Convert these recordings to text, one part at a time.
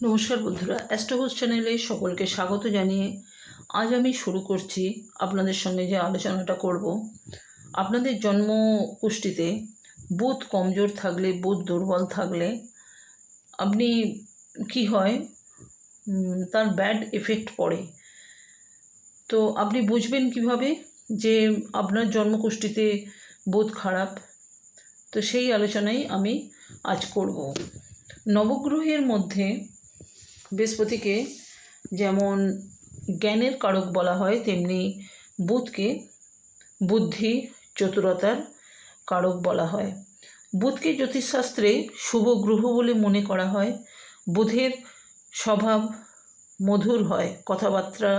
নমস্কার বন্ধুরা অ্যাস্ট্রোবোস চ্যানেলে সকলকে স্বাগত জানিয়ে আজ আমি শুরু করছি আপনাদের সঙ্গে যে আলোচনাটা করব। আপনাদের জন্ম কুষ্টিতে বুধ কমজোর থাকলে, বুধ দুর্বল থাকলে আপনি কি হয়? তার ব্যাড এফেক্ট পড়ে। তো আপনি বুঝবেন কীভাবে যে আপনার জন্মকুষ্ঠিতে বোধ খারাপ? তো সেই আলোচনাই আমি আজ করব। নবগ্রহের মধ্যে বৃহস্পতিকে যেমন জ্ঞানের কারক বলা হয়, তেমনি বুধকে বুদ্ধি চতুরতার কারক বলা হয়। বুধকে জ্যোতিষশাস্ত্রে শুভ গ্রহ বলে মনে করা হয়। বুধের স্বভাব মধুর হয়, কথাবার্তা,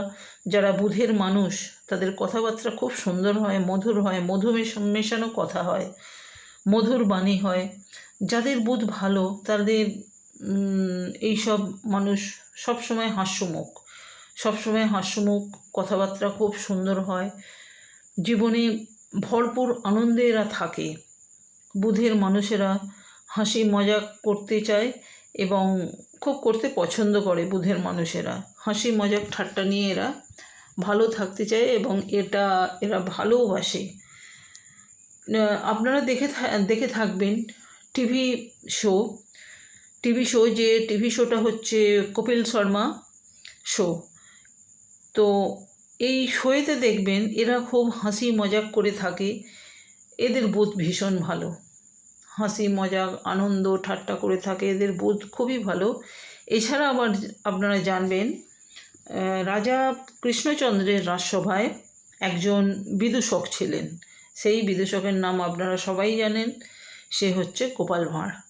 যারা বুধের মানুষ, তাদের কথাবার্তা খুব সুন্দর হয়, মধুর হয়, মধু মেশানো কথা হয়, মধুর বাণী হয়। যাদের বুধ ভালো, তাদের এইসব মানুষ সবসময় হাস্যমুখ। সবসময় হাস্যমুখ, কথাবার্তা খুব সুন্দর হয়। জীবনে ভরপুর আনন্দে এরা থাকে। বুধের মানুষেরা হাসি মজা করতে চায় এবং খুব করতে পছন্দ করে বুধের মানুষেরা। হাসি, মজাক, ঠাট্টা নিয়ে এরা ভালো থাকতে চায় এবং এটা এরা ভালোবাসে আপনারা দেখে দেখে থাকবেন টিভি শো টিভি শো যে টিভি শোটা হচ্ছে কপিল শর্মা শো তো এই শোয়েতে দেখবেন এরা খুব হাসি মজাক করে থাকে। এদের বোধ ভীষণ ভালো। হাসি, মজাক, আনন্দ, ঠাট্টা করে থাকে। এদের বোধ খুবই ভালো। এছাড়া আবার আপনারা জানবেন রাজা কৃষ্ণচন্দ্রের রাজসভায় একজন বিদূষক ছিলেন। সেই বিদূষকের নাম আপনারা সবাই জানেন। সে হচ্ছে গোপাল ভাঁড়।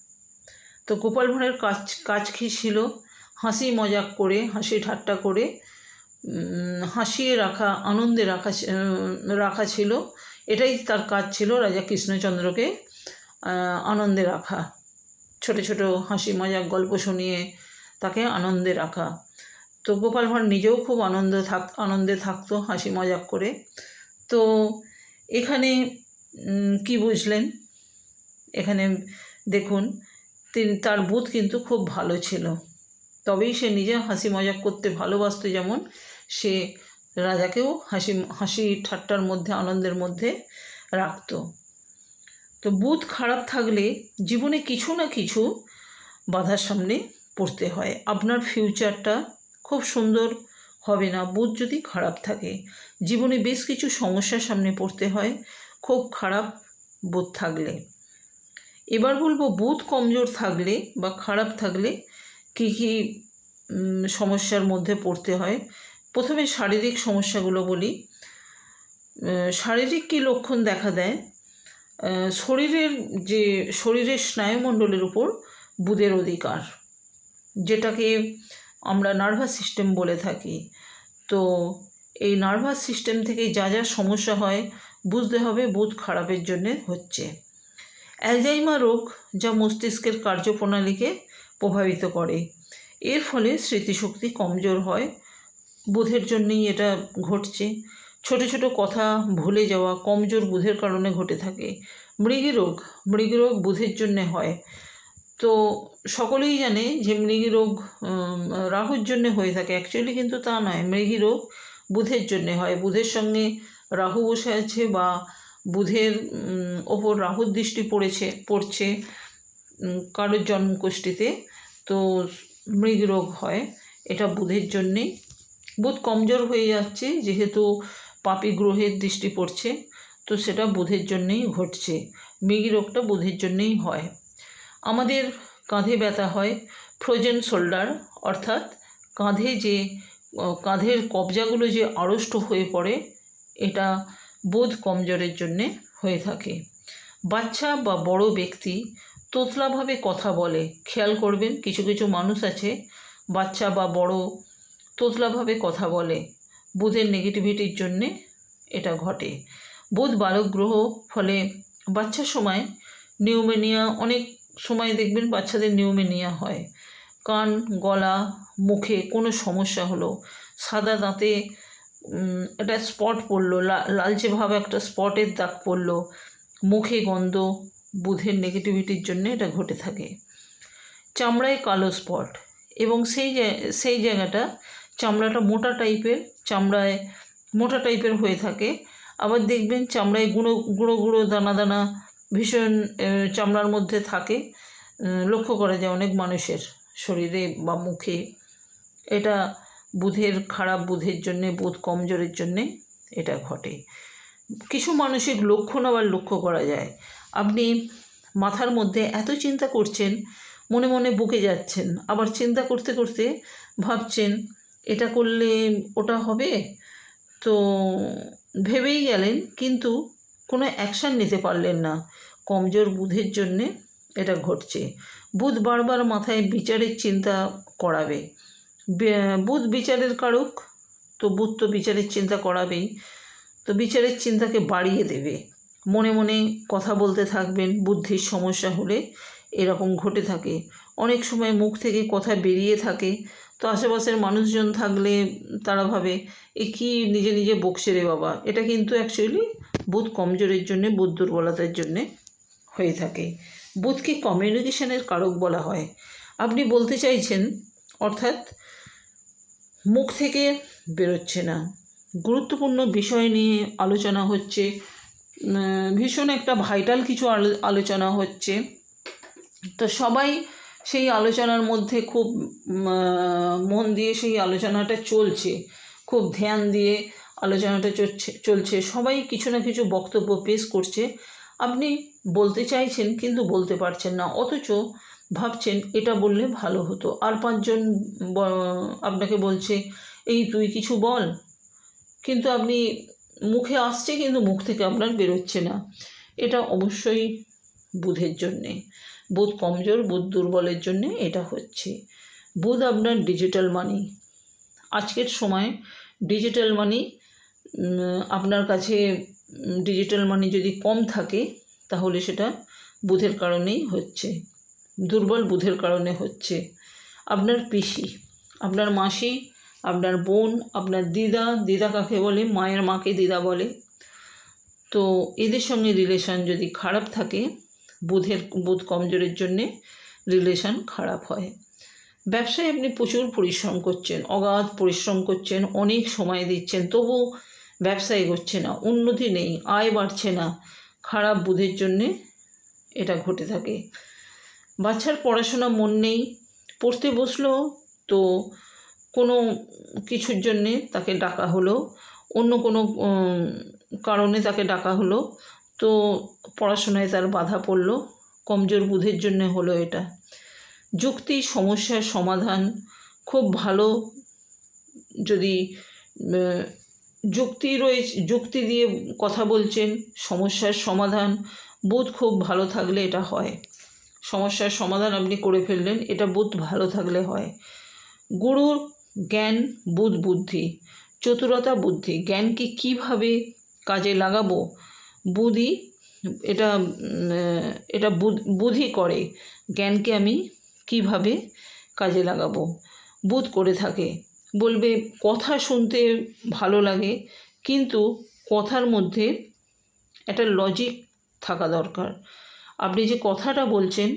তো গোপাল ভাঁড়ের কাজ কাজ কী ছিল হাসি মজাক করে, হাসি ঠাট্টা করে হাসিয়ে রাখা, আনন্দে রাখা রাখা ছিল। এটাই তার কাজ ছিল রাজা কৃষ্ণচন্দ্রকে আনন্দে রাখা। ছোট ছোট হাসি মজাক গল্প শুনিয়ে তাকে আনন্দে রাখা। তো গোপাল ভাঁড় নিজেও খুব আনন্দ থাক, আনন্দে থাকতো হাসি মজাক করে। তো এখানে কি বুঝলেন? এখানে দেখুন তিনি, তার বুধ কিন্তু খুব ভালো ছিল। তবেই সে নিজে হাসি মজাক করতে ভালোবাসতো যেমন, সে রাজাকেও হাসি হাসি ঠাট্টার মধ্যে, আনন্দের মধ্যে রাখতো। তো বুধ খারাপ থাকলে জীবনে কিছু না কিছু বাধার সামনে পড়তে হয়। আপনার ফিউচারটা খুব সুন্দর হবে না? বুধ যদি খারাপ থাকে, জীবনে বেশ কিছু সমস্যার সামনে পড়তে হয়, খুব খারাপ বুধ থাকলে। এবার বলব বুধ কমজোর থাকলে বা খারাপ থাকলে কী কী সমস্যার মধ্যে পড়তে হয়। প্রথমে শারীরিক সমস্যাগুলো বলি। শারীরিক কী লক্ষণ দেখা দেয়? শরীরের যে, শরীরের স্নায়ুমণ্ডলের উপর বুধের অধিকার, যেটাকে আমরা নার্ভাস সিস্টেম বলে থাকি। তো এই নার্ভাস সিস্টেম থেকে যা যা সমস্যা হয়, বুঝতে হবে বুধ খারাপের জন্যে হচ্ছে। অ্যালজাইমার রোগ যা মস্তিষ্কের কার্যপ্রণালীকে প্রভাবিত করে। এর ফলে স্মৃতিশক্তি কমজোর হয়। বুধের জন্যেই এটা ঘটছে। ছোট ছোট কথা ভুলে যাওয়া কমজোর বুধের কারণে ঘটে থাকে। মৃগী রোগ মৃগী রোগ বুধের জন্যে হয়। তো সকলেই জানে যে মৃগী রোগ রাহুর জন্য হয়ে থাকে। অ্যাকচুয়ালি কিন্তু তা নয়। মৃগী রোগ বুধের জন্যে হয়। বুধের সঙ্গে রাহু বসে আছে বা বুধের ওপর রাহুর দৃষ্টি পড়েছে, পড়ছে কারোর জন্মকুষ্ঠিতে তো মৃগ রোগ হয়, এটা বুধের জন্যেই বুধ কমজোর হয়ে যাচ্ছে, যেহেতু পাপি গ্রহের দৃষ্টি পড়ছে, তো সেটা বুধের জন্যেই ঘটছে। মৃগী রোগটা বুধের জন্যেই হয়। আমাদের কাঁধে ব্যথা হয়, ফ্রোজেন শোল্ডার, অর্থাৎ কাঁধে যে কাঁধের কবজাগুলো যে আড়ষ্ট হয়ে পড়ে, এটা বোধ কমজোরের জন্যে হয়ে থাকে। বাচ্চা বা বড় ব্যক্তি তোতলাভাবে কথা বলে। খেয়াল করবেন, কিছু কিছু মানুষ আছে, বাচ্চা বা বড় তোতলাভাবে কথা বলে। বুধের নেগেটিভিটির জন্যে এটা ঘটে। বুধ বালক গ্রহ, ফলে বাচ্চার সময় নিউমেনিয়া, অনেক সময় দেখবেন বাচ্চাদের নিউমেনিয়া হয়। কান, গলা, মুখে কোনো সমস্যা হলো। সাদা দাঁতে একটা স্পট পড়ল লালচে ভাব একটা স্পটের দাগ পড়ল। মুখে গন্ধ, বুধের নেগেটিভিটির জন্য এটা ঘটে থাকে। চামড়ায় কালো স্পট এবং সেই সেই জায়গাটা চামড়াটা মোটা টাইপের চামড়ায় মোটা টাইপের হয়ে থাকে। আবার দেখবেন চামড়ায় গুঁড়ো গুঁড়ো গুঁড়ো দানা দানা ভীষণ চামড়ার মধ্যে থাকে। লক্ষ্য করা যায় অনেক মানুষের শরীরে বা মুখে। এটা বুধের খারাপ, বুধের জন্যে, বুধ কমজোরের জন্যে এটা ঘটে। কিছু মানসিক লক্ষণ আবার লক্ষ্য করা যায়। আপনি মাথার মধ্যে এত চিন্তা করছেন, মনে মনে বুকে যাচ্ছেন, আবার চিন্তা করতে করতে ভাবছেন, এটা করলে ওটা হবে? তো ভেবেই গেলেন, কিন্তু কোনো অ্যাকশান নিতে পারলেন না। কমজোর বুধের জন্যে এটা ঘটছে। বুধ বারবার মাথায় বিচারের চিন্তা করাবে। বুধ বিচারের কারক, তো বুধ তো বিচারের চিন্তা করাবেই। তো বিচারের চিন্তাকে বাড়িয়ে দেবে। মনে মনে কথা বলতে থাকবেন, বুদ্ধির সমস্যা হলে এরকম ঘটে থাকে। অনেক সময় মুখ থেকে কথা বেরিয়ে থাকে। তো আশেপাশের মানুষজন থাকলে তারা ভাবে, এ কি নিজে নিজে বকছে রে বাবা? এটা কিন্তু অ্যাকচুয়ালি বুধ কমজোরের জন্যে, বুধ দুর্বলতার জন্যে হয়ে থাকে। বুধকে কমিউনিকেশনের কারক বলা হয়। আপনি বলতে চাইছেন, অর্থাৎ মুখ থেকে বেরোচ্ছে না। গুরুত্বপূর্ণ বিষয় নিয়ে আলোচনা হচ্ছে। ভীষণ একটা ভাইটাল কিছু আলো- আলোচনা হচ্ছে। তো সবাই সেই আলোচনার মধ্যে খুব মন দিয়ে সেই আলোচনাটা চলছে। খুব ধ্যান দিয়ে আলোচনাটা চলছে চলছে। সবাই কিছু না কিছু বক্তব্য পেশ করছে। আপনি বলতে চাইছেন কিন্তু বলতে পারছেন না। অথচ ভাবছেন, এটা বললে ভালো হতো। আর পাঁচজন আপনাকে বলছে, এই তুই কিছু বল। কিন্তু আপনি মুখে আসছে কিন্তু মুখ থেকে আপনার বেরোচ্ছে না। এটা অবশ্যই বুধের জন্যে। বুধ কমজোর, বুধ দুর্বলের জন্যে এটা হচ্ছে। বুধ আপনার ডিজিটাল মানি। আজকের সময় ডিজিটাল মানি আপনার কাছে ডিজিটাল মানি যদি কম থাকে, তাহলে সেটা বুধের কারণেই হচ্ছে। দুর্বল বুধের কারণে হচ্ছে। আপনার পিসি, আপনার মাসি, আপনার বোন, আপনার দিদা দিদা কাকে বলে, মায়ের মাকে দিদা বলে। তো এদের সঙ্গে রিলেশন যদি খারাপ থাকে, বুধের, বুধ কমজোরের জন্যে রিলেশন খারাপ হয়। ব্যবসায় আপনি প্রচুর পরিশ্রম করছেন, অগাধ পরিশ্রম করছেন, অনেক সময় দিচ্ছেন, তবু ব্যবসা এগোচ্ছে না, উন্নতি নেই, আয় বাড়ছে না, খারাপ বুধের জন্যে এটা ঘটে থাকে। বাচ্চার পড়াশোনা মন নেই, পড়তে বসল তো কোনো কিছুর জন্যে তাকে ডাকা হলো, অন্য কোনো কারণে তাকে ডাকা হলো, তো পড়াশোনায় তার বাধা পড়ল, কমজোর বুধের জন্য হলো এটা। যুক্তি সমস্যার সমাধান খুব ভালো যদি যুক্তি রয়েছে, যুক্তি দিয়ে কথা বলছেন, সমস্যার সমাধান, বুধ খুব ভালো থাকলে এটা হয়। সমস্যার সমাধান আপনি করে ফেললেন, এটা বুধ ভালো থাকলে হয়। গুরুর জ্ঞান বুধ বুদ্ধি, চতুরতা বুদ্ধি, জ্ঞানকে কীভাবে কাজে লাগাবো? বুধি, এটা এটা বুধ- করে, জ্ঞানকে আমি কীভাবে কাজে লাগাবো? বুধ করে থাকে। বলবে, কথা শুনতে ভালো লাগে, কিন্তু কথার মধ্যে একটা লজিক থাকা দরকার। আপনি যে কথাটা বলছেন,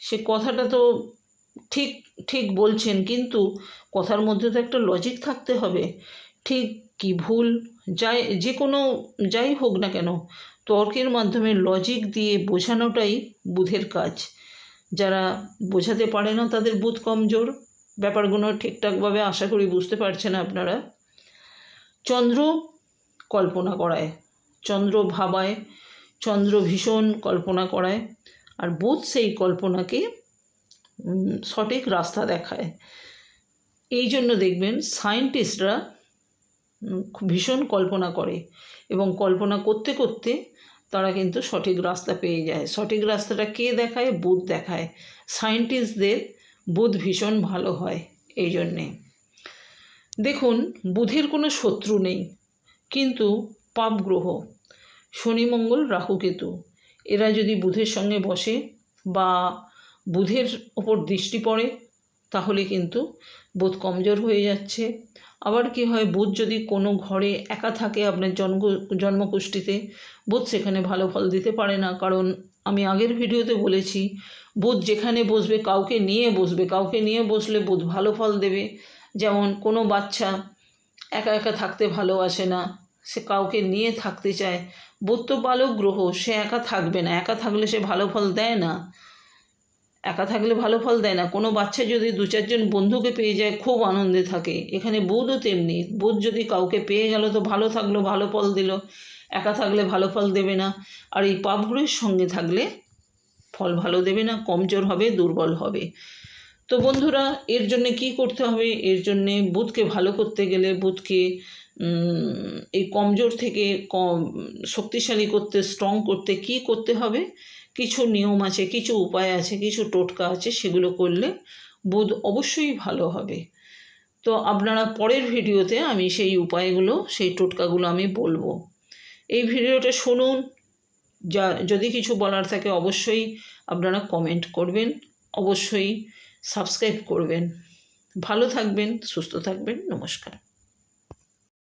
সে কথাটা তো ঠিক ঠিক বলছেন, কিন্তু কথার মধ্যে তো একটা লজিক থাকতে হবে। ঠিক কি ভুল? যাই, যে কোনো, যাই হোক না কেন, তর্কের মাধ্যমে লজিক দিয়ে বোঝানোটাই বুধের কাজ। যারা বোঝাতে পারে না তাদের বুধ কমজোর। ব্যাপারগুলো ঠিকঠাকভাবে আশা করি বুঝতে পারছেন আপনারা। চন্দ্র কল্পনা করায়। চন্দ্র ভাবায় চন্দ্র ভীষণ কল্পনা করায় আর বুধ সেই কল্পনাকে সঠিক রাস্তা দেখায়। এই জন্য দেখবেন সায়েন্টিস্টরা ভীষণ কল্পনা করে এবং কল্পনা করতে করতে তারা কিন্তু সঠিক রাস্তা পেয়ে যায়। সঠিক রাস্তাটা কে দেখায়? বুধ দেখায়। সায়েন্টিস্টদের বুধ ভীষণ ভালো হয় এই জন্যে। দেখুন, বুধের কোনো শত্রু নেই, কিন্তু পাপ গ্রহ শনি, মঙ্গল, রাহু, কেতু। এরা যদি বুধের সঙ্গে বসে বা বুধের ওপর দৃষ্টি পড়ে, তাহলে কিন্তু বোধ কমজোর হয়ে যাচ্ছে। আবার কি হয়, বুধ যদি কোনো ঘরে একা থাকে আপনার জন্ম জন্মকুষ্ঠিতে বুধ সেখানে ভালো ফল দিতে পারে না। কারণ আমি আগের ভিডিওতে বলেছি, বুধ যেখানে বসবে কাউকে নিয়ে বসবে। কাউকে নিয়ে বসলে বুধ ভালো ফল দেবে। যেমন কোনো বাচ্চা একা একা থাকতে ভালোবাসে না সে কাউকে নিয়ে থাকতে চায়। তো বালক গ্রহ সে একা থাকবে না। একা থাকলে সে ভালো ফল দেয় না। একা থাকলে ভালো ফল দেয় না। কোনো বাচ্চা যদি দু চারজন বন্ধুকে পেয়ে যায়, খুব আনন্দে থাকে। এখানে বুধও তেমনি। বুধ যদি কাউকে পেয়ে গেল, তো ভালো থাকল, ভালো ফল দিল। একা থাকলে ভালো ফল দেবে না। আর এই পাপগ্রহের সঙ্গে থাকলে ফল ভালো দেবে না, কমজোর হবে, দুর্বল হবে। তো বন্ধুরা, এর জন্যে কি করতে হবে? এর জন্যে বুধকে ভালো করতে গেলে বুধকে এই কমজোর থেকে কম, শক্তিশালী করতে স্ট্রং করতে কি করতে হবে? কিছু নিয়ম আছে, কিছু উপায় আছে, কিছু টোটকা আছে, সেগুলো করলে বোধ অবশ্যই ভালো হবে। তো আপনারা পরের ভিডিওতে আমি সেই উপায়গুলো, সেই টোটকাগুলো আমি বলব। এই ভিডিওটা শুনুন, যা, যদি কিছু বলার থাকে অবশ্যই আপনারা কমেন্ট করবেন, অবশ্যই সাবস্ক্রাইব করবেন। ভালো থাকবেন, সুস্থ থাকবেন, নমস্কার।